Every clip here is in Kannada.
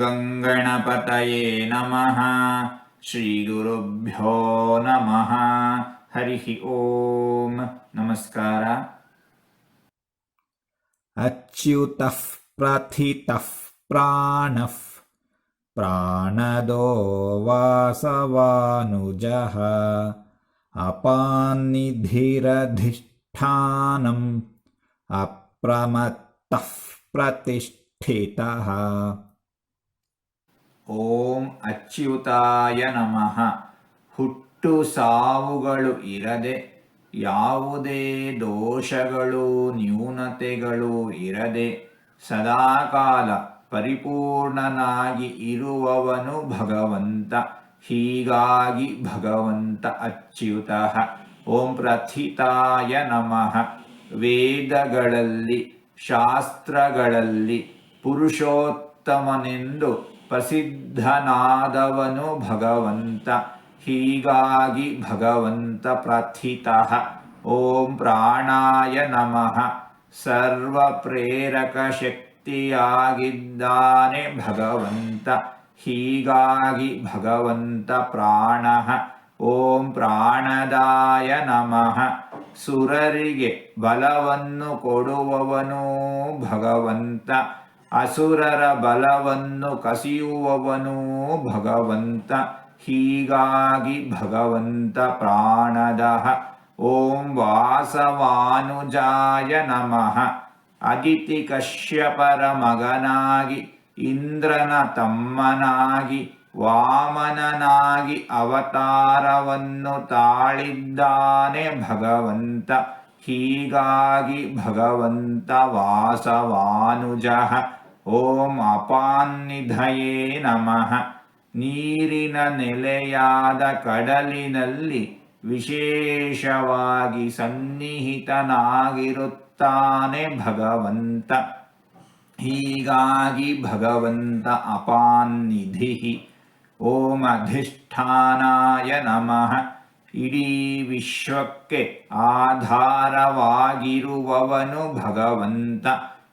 ङ्गणपतये नमः। श्रीगुरुभ्यो नमः। हरिः ॐ नमस्कार। अच्युतः प्रथितः प्राणः। प्राणदो वासवानुजः। अपान्निधिरधिष्ठानम्। अप्रमत्तः प्रतिष्ठितः। ಓಂ ಅಚ್ಯುತಾಯ ನಮಃ. ಹುಟ್ಟು ಸಾವುಗಳು ಇರದೆ ಯಾವುದೇ ದೋಷಗಳು ನ್ಯೂನತೆಗಳು ಇರದೆ ಸದಾಕಾಲ ಪರಿಪೂರ್ಣನಾಗಿ ಇರುವವನು ಭಗವಂತ. ಹೀಗಾಗಿ ಭಗವಂತ ಅಚ್ಯುತಃ. ಓಂ ಪ್ರಥಿತಾಯ ನಮಃ. ವೇದಗಳಲ್ಲಿ, ಶಾಸ್ತ್ರಗಳಲ್ಲಿ ಪುರುಷೋತ್ತಮನೆಂದು ಪ್ರಸಿದ್ಧನಾದವನು ಭಗವಂತ. ಹೀಗಾಗಿ ಭಗವಂತ ಪ್ರಥಿತಃ. ಓಂ ಪ್ರಾಣಾಯ ನಮಃ. ಸರ್ವ ಪ್ರೇರಕ ಶಕ್ತಿಯಾಗಿದ್ದಾನೆ ಭಗವಂತ. ಹೀಗಾಗಿ ಭಗವಂತ ಪ್ರಾಣ. ಓಂ ಪ್ರಾಣದಾಯ ನಮಃ. ಸುರರಿಗೆ ಬಲವನ್ನು ಕೊಡುವವನೂ ಭಗವಂತ. ಅಸುರರ ಬಲವನ್ನು ಕಸಿಯುವವನೂ ಭಗವಂತ, ಹೀಗಾಗಿ ಭಗವಂತ ಪ್ರಾಣದಃ ಓಂ ವಾಸವಾನುಜಾಯ ನಮಃ. ಅದಿತಿ ಕಶ್ಯಪರ ಮಗನಾಗಿ ಇಂದ್ರನ ತಮ್ಮನಾಗಿ, ವಾಮನನಾಗಿ ಅವತಾರವನ್ನು ತಾಳಿದ್ದಾನೆ ಭಗವಂತ. ಹೀಗಾಗಿ ಭಗವಂತ ವಾಸವಾನುಜಃ. ಓಂ ಅಪಾನ್ನಿಧಯೇ ನಮಃ. ನೀರಿನ ನೆಲೆಯಾದ ಕಡಲಿನಲ್ಲಿ ವಿಶೇಷವಾಗಿ ಸನ್ನಿಹಿತನಾಗಿರುತ್ತಾನೆ ಭಗವಂತ. ಹೀಗಾಗಿ ಭಗವಂತ ಅಪಾನ್ನಿಧಿ ಓಂ ಅಧಿಷ್ಠಾನಾಯ ನಮಃ. ಇಡೀ ವಿಶ್ವಕ್ಕೆ ಆಧಾರವಾಗಿರುವವನು ಭಗವಂತ.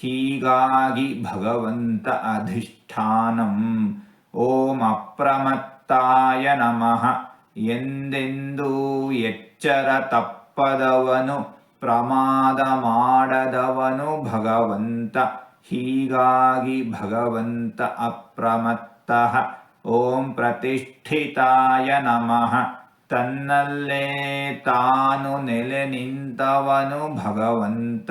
ಹೀಗಾಗಿ ಭಗವಂತ ಅಧಿಷ್ಠಾನಂ. ಓಂ ಅಪ್ರಮತ್ತಾಯ ನಮಃ. ಎಂದೆಂದೂ ಎಚ್ಚರ ತಪ್ಪದವನು, ಪ್ರಮಾದ ಮಾಡದವನು ಭಗವಂತ. ಹೀಗಾಗಿ ಭಗವಂತ ಅಪ್ರಮತ್ತಃ. ಓಂ ಪ್ರತಿಷ್ಠಿತಾಯ ನಮಃ. ತನ್ನಲ್ಲೇ ತಾನು ನೆಲೆ ನಿಂತವನು ಭಗವಂತ.